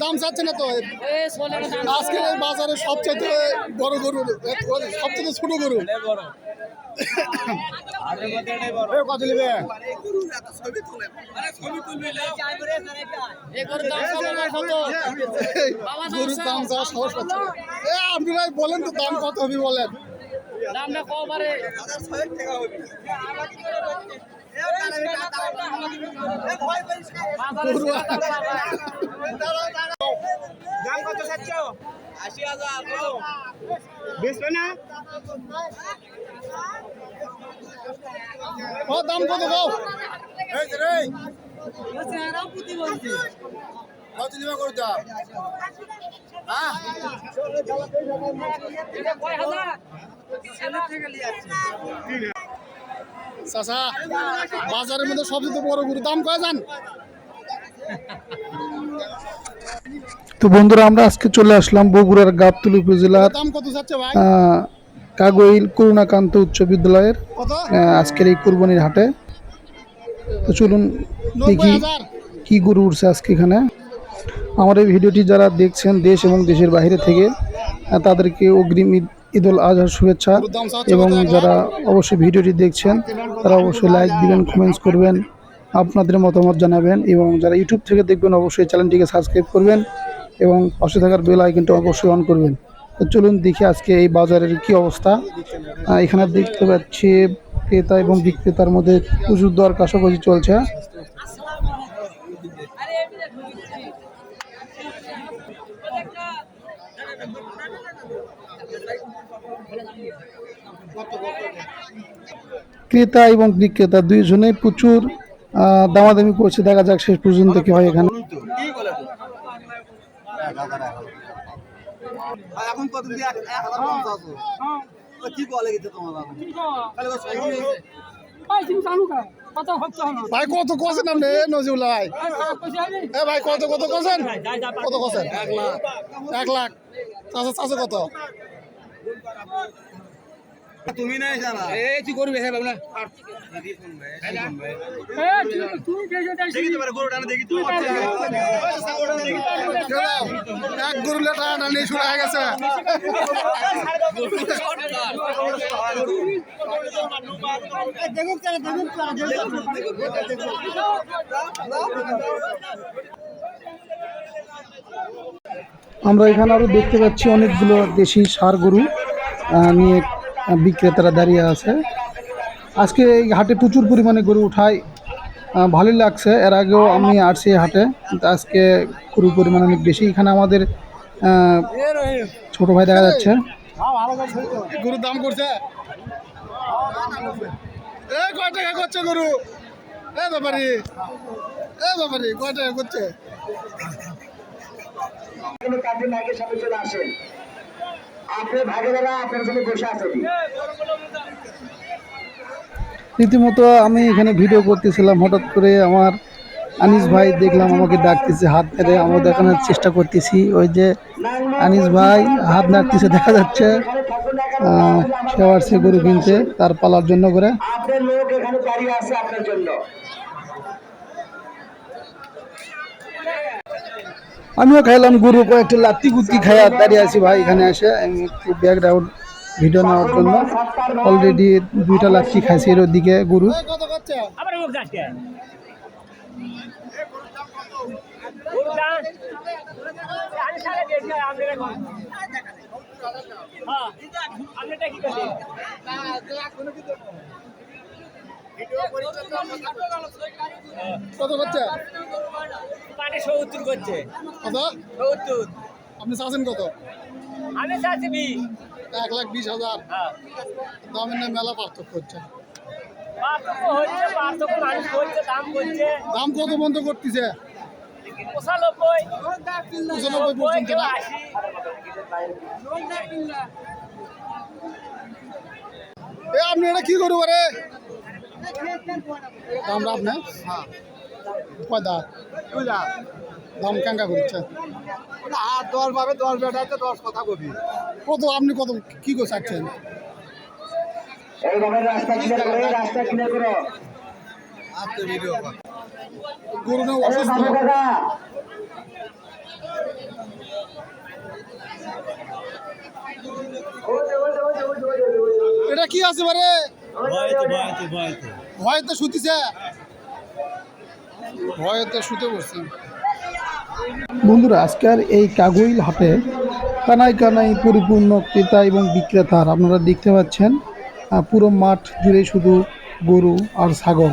দাম চাচ্ছে না তো? আজকে বাজারে সবচেয়ে বড় ছোট বলেন তো দাম কত হবে বলেন। দামটা কম পারে দাম কত চাচ্ছ আশি হাজার বেচবে না ও দাম কত গাও চাচা বাজারের মধ্যে সবচেয়ে বড় গরু দাম কয় যান তো বন্ধুরা আমরা আজকে চলে আসলাম বগুড়ার গাবতলী উপজেলার কাগইল করুণাকান্ত উচ্চ বিদ্যালয়ের আজকের এই কুরবানির হাটে। তো চলুন দেখি কি গরু উঠছে আজকে এখানে। আমার এই ভিডিওটি যারা দেখছেন দেশ এবং দেশের বাইরে থেকে তাদেরকে অগ্রিম ঈদুল আজহার শুভেচ্ছা এবং যারা অবশ্যই ভিডিওটি দেখছেন, তারা অবশ্যই লাইক দিবেন কমেন্টস করবেন, আপনাদের মতামত জানাবেন এবং যারা ইউটিউব থেকে দেখবেন, অবশ্যই চ্যানেলটিকে সাবস্ক্রাইব করবেন এবং পাশে থাকার বেল আইকনটা অবশ্যই অন করবেন। তো চলুন দেখি আজকে এই বাজারের কি অবস্থা। এখানে দেখতে পাচ্ছি ক্রেতা এবং বিক্রেতার মধ্যে প্রচুর দর কাছাকাছি চলছে। ক্রেতা এবং বিক্রেতা দুইজনেই প্রচুর দামাদামি করছে। দেখা যাক শেষ পর্যন্ত কি হয় এখানে। এখন কত দিয়ে? এক এক হাজার পঞ্চাশ কি বলে গেছে তোমার বাবা? তাহলে ও সহি হয়েছে। ভাই কত কোসেন আপনি? নজিউল ভাই। এ ভাই কত কত কোসেন কত কোসেন এক লাখ। এক লাখ। চাচা চাচা কত? তুমি নাই জানা। তুই করবি হ্যাঁ এক গরু লেটা শুরু হয়ে গেছে। আমরা এখানে আরও দেখতে পাচ্ছি অনেকগুলো দেশি সার গরু আহ, নিয়ে বিক্রেতারা দাঁড়িয়ে আছে। আজকে এই হাটে প্রচুর পরিমাণে গরু উঠায় ভালোই লাগছে। এর আগেও আমি আসছি হাটে কিন্তু আজকে গরুর পরিমাণ অনেক বেশি। এখানে আমাদের আহ, ছোট ভাই দেখা যাচ্ছে। গরুর দাম করছে। এ কয় টাকা করছে গরু? এ ব্যাপারি। এ ব্যাপারি কয় টাকা করছে? কোনো কাজে নায়কের সামনে চলে আসেন। আপনার ভাগেদারা আপনার জন্য বসে আছে রীতিমতো আমি এখানে ভিডিও করতেছিলাম হঠাৎ করে আমার আনিস ভাই দেখলাম আমাকে ডাকতেছে হাত মেরে আমার দেখানোর চেষ্টা করতেছি। ওই যে আনিস ভাই হাত নাড়তেছে দেখা যাচ্ছে সে গরু কিনতে তার পালার জন্য করে। লোক এখানে দাঁড়িয়ে আছে আপনার জন্য। আমিও খাইলাম, গরু কয়েকটা লাত্তি গুত্তি খাইয়া দাঁড়িয়ে আছি ভাই, এখানে এসে আমি একটু ব্যাকগ্রাউন্ড ভিডিও নেওয়ার জন্য। অলরেডি দুইটা লাত্তি খাইছি এর দিকে গরু। হ্যাঁ কত করছে? পাটে সত্তর করছে। কত? সত্তর। আপনি চাচ্ছেন কত? আমি চাচ্ছি এক লাখ বিশ হাজার। হ্যাঁ। দামের মেলা পার্থক্য হচ্ছে। দাম কত বন্ধ করতেছে? পঁচানব্বই। পঁচানব্বই পর্যন্ত এ আপনি এটা কি করব রে? দাম রাখ না হ্যাঁ দাম কেঙ্কা করছে আর দশ ভাবে দশ বেটাতে দশ কথা কবি। কত আপনি কত কি করে চাচ্ছেন গরু না অসুস্থ? এটা কি আছে বারে? ভয়তে শুতিছে ভয়তে। শুতে বসছে। বন্ধুরা আজকের এই কাগইল হাটে কানাই কানাই পরিপূর্ণ ক্রেতা এবং বিক্রেতার আপনারা দেখতে পাচ্ছেন পুরো মাঠ জুড়ে শুধু গরু আর ছাগল।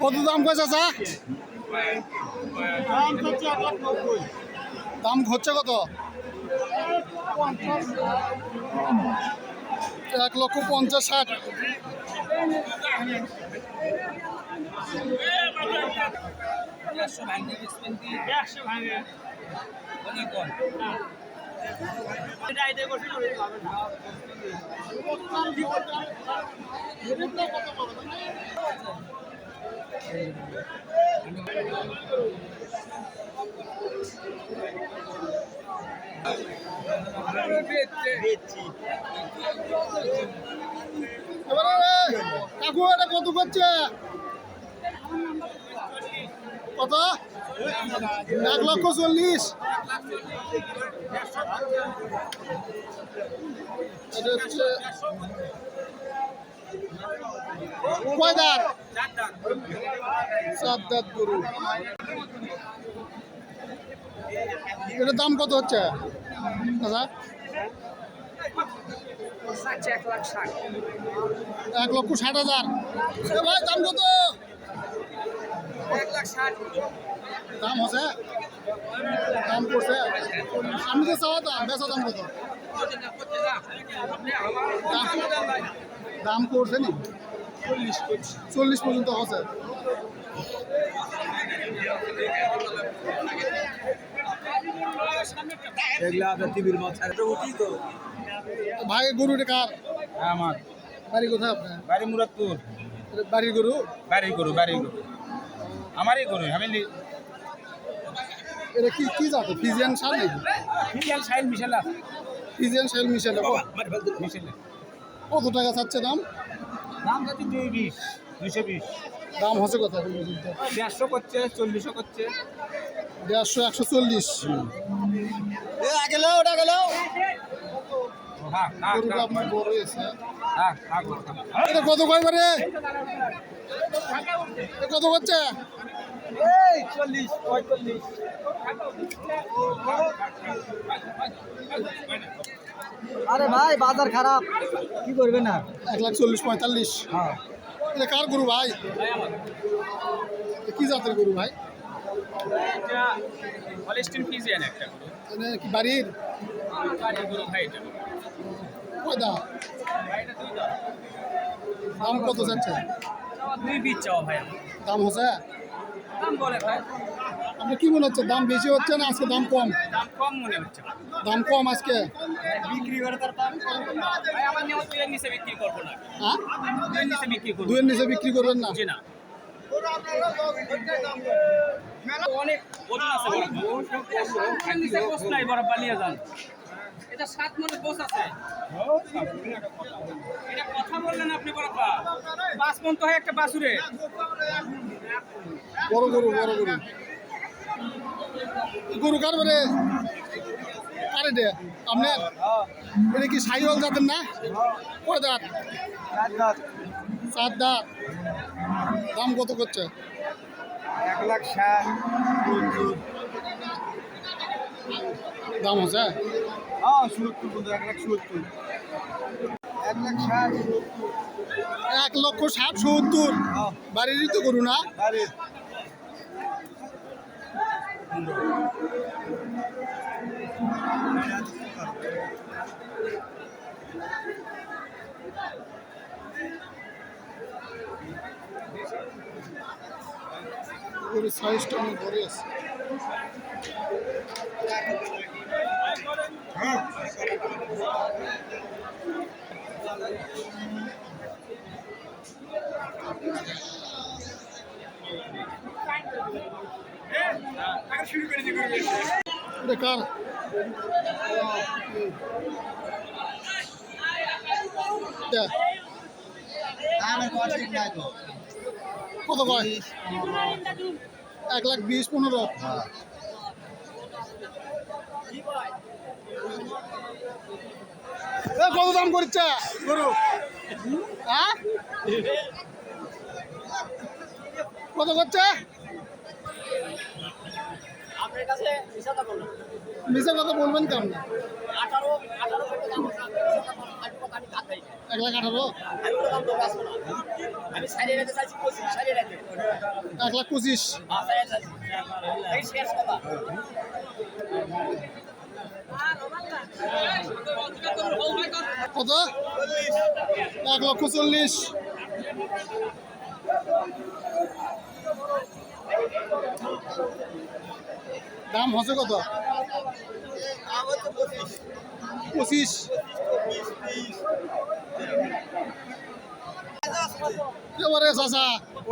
কত দাম কয় চাচা? দাম হচ্ছে কত? এক লক্ষ পঞ্চাশ ষাট। ভাঙে। কাকু কত করছে কত? এক লক্ষ চল্লিশ। এটা হচ্ছে কয় দাঁত সাত দাঁত গরু। এটার দাম কত হচ্ছে? দাদা? এক লক্ষ ষাট হাজার। ভাই দাম কত? দাম হচ্ছে দাম করছে আমি তো চাওয়া দাম বেচা দাম কত? দাম- করছে নি? চল্লিশ পর্যন্ত হচ্ছে। ভাই গরুটা কার? আমার। বাড়ি কোথায় আপনার? বাড়ি মুরাদপুর। বাড়ির গরু? বাড়ির গরু বাড়ির গরু। আমারই গরু আমি এটা কি কি জাতে? ফিজিয়ান সার নাকি? মিশাল সাইল মিশালা। ফিজিয়ান সাইল মিশালে মিশালে। কত টাকা চাচ্ছে দাম? দাম যাচ্ছে দুই বিশ দুইশো বিশ। দাম হচ্ছে কত? দেড়শো করছে চল্লিশশো করছে। দেড়শো একশো চল্লিশ। হ্যাঁ হ্যাঁ গরুটা আপনার হ্যাঁ হ্যাঁ এটা কত কয় এ কত হচ্ছে? এই চল্লিশ পঁয়তাল্লিশ। আরে ভাই বাজার খারাপ। কি করবে না? এক লাখ চল্লিশ পঁয়তাল্লিশ। হ্যাঁ। এটা কার গরু ভাই? কি জাতের গরু ভাই? কি বাড়ির? কয় দাম কত যাচ্ছে দাম হচ্ছে? ভাই? আপনার কি মনে হচ্ছে? দাম বেশি হচ্ছে না আজকে দাম কম? দাম কম মনে হচ্ছে। দাম কম আজকে? বিক্রি করে তার দাম কম। আমার নিচে বিক্রি করব না। হ্যাঁ? নিচে বিক্রি করব। দুয়ের নিচে বিক্রি করবেন না? জি না। অনেক ওজন আছে বড়। বালিয়া যান। এটা সাত মনে আছে। এটা কথা বললেন আপনি বড় পাঁচ মন তো হয় একটা বাসুরে বড় গরু বড় গরু। গরু কার বারে কারে দে আপনার এটা কি সাইওয়াল জাতের না? কয় দাঁত? চার দাঁত। দাম কত করছে? এক লাখ ষাট। দাম হচ্ছে? হ্যাঁ সত্তর এক লাখ সত্তর। এক লাখ ষাট। এক লক্ষ ষাট সত্তর। বাড়িরই তো করু না? সাইজটা অনেক বড় আছে। এটা কার কত কয়? এক লাখ বিশ পনেরো। এ, কত দাম করছে গরু হ্যাঁ? কত করছে? মিশে কথা বলবেন কেমন? এক লাখ আঠারো? এক লাখ পঁচিশ। হ্যাঁ কত? এক লক্ষ চল্লিশ। দাম হচ্ছে কত? পঁচিশ।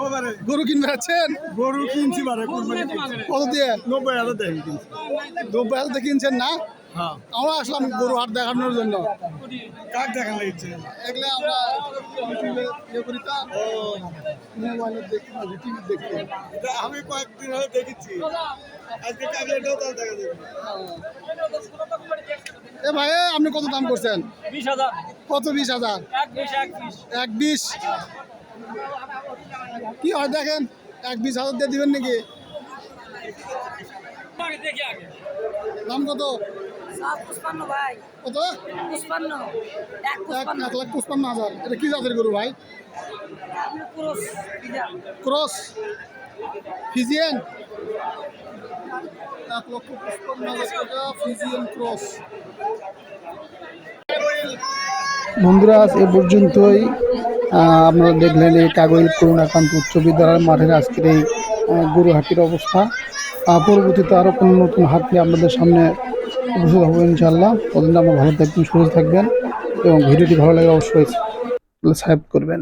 এবারে গরু কিনবে যাচ্ছেন? গরু কিনছি বারে কত দিয়ে? নব্বই হাজার দেয় কিনছি। নব্বই হাজার কিনছেন না? হ্যাঁ। আমরা আসলাম গরু হাট দেখানোর জন্য। কাক দেখান লাগছে? এগুলো আমরা ইউটিউবে ইয়ে করি তো। মোবাইলে দেখি না টিভি দেখি। আমি কয়েকদিন হলে দেখেছি। আজকে কাকলেটাও তার দেখা যাবে। এ ভাই আপনি কত দাম করছেন? বিশ হাজার। কত বিশ হাজার? এক বিশ কি হয় দেখেন এক বিশ হাজার দিয়ে দিবেন নাকি? দেখি দাম কত? পুষ্পান্ন ভাই। কত? পুষ্পান্ন এক এক পুষ্পান্ন এক লাখ পঁচপান্ন হাজার। এটা কি জাতের গরু ভাই? আপনি পুরুষ বিজা ক্রস। ফিজিয়ান? এক লক্ষ পঁচপান্ন হাজার টাকা ফিজিয়ান ক্রস। বন্ধুরা আজ এ পর্যন্তই। আহ, আপনারা দেখলেন এই কাগজ করুণাকান্ত উচ্চ বিদ্যালয়ের মাঠের আজকের এই গরু হাটির অবস্থা। পরবর্তীতে আরও কোনো নতুন হাট নিয়ে আপনাদের সামনে উপস্থিত হব ইনশাল্লাহ ততদিন আপনার ভালো থাকবেন, সুস্থ থাকবেন এবং ভিডিওটি ভালো লাগে অবশ্যই সাহেব করবেন।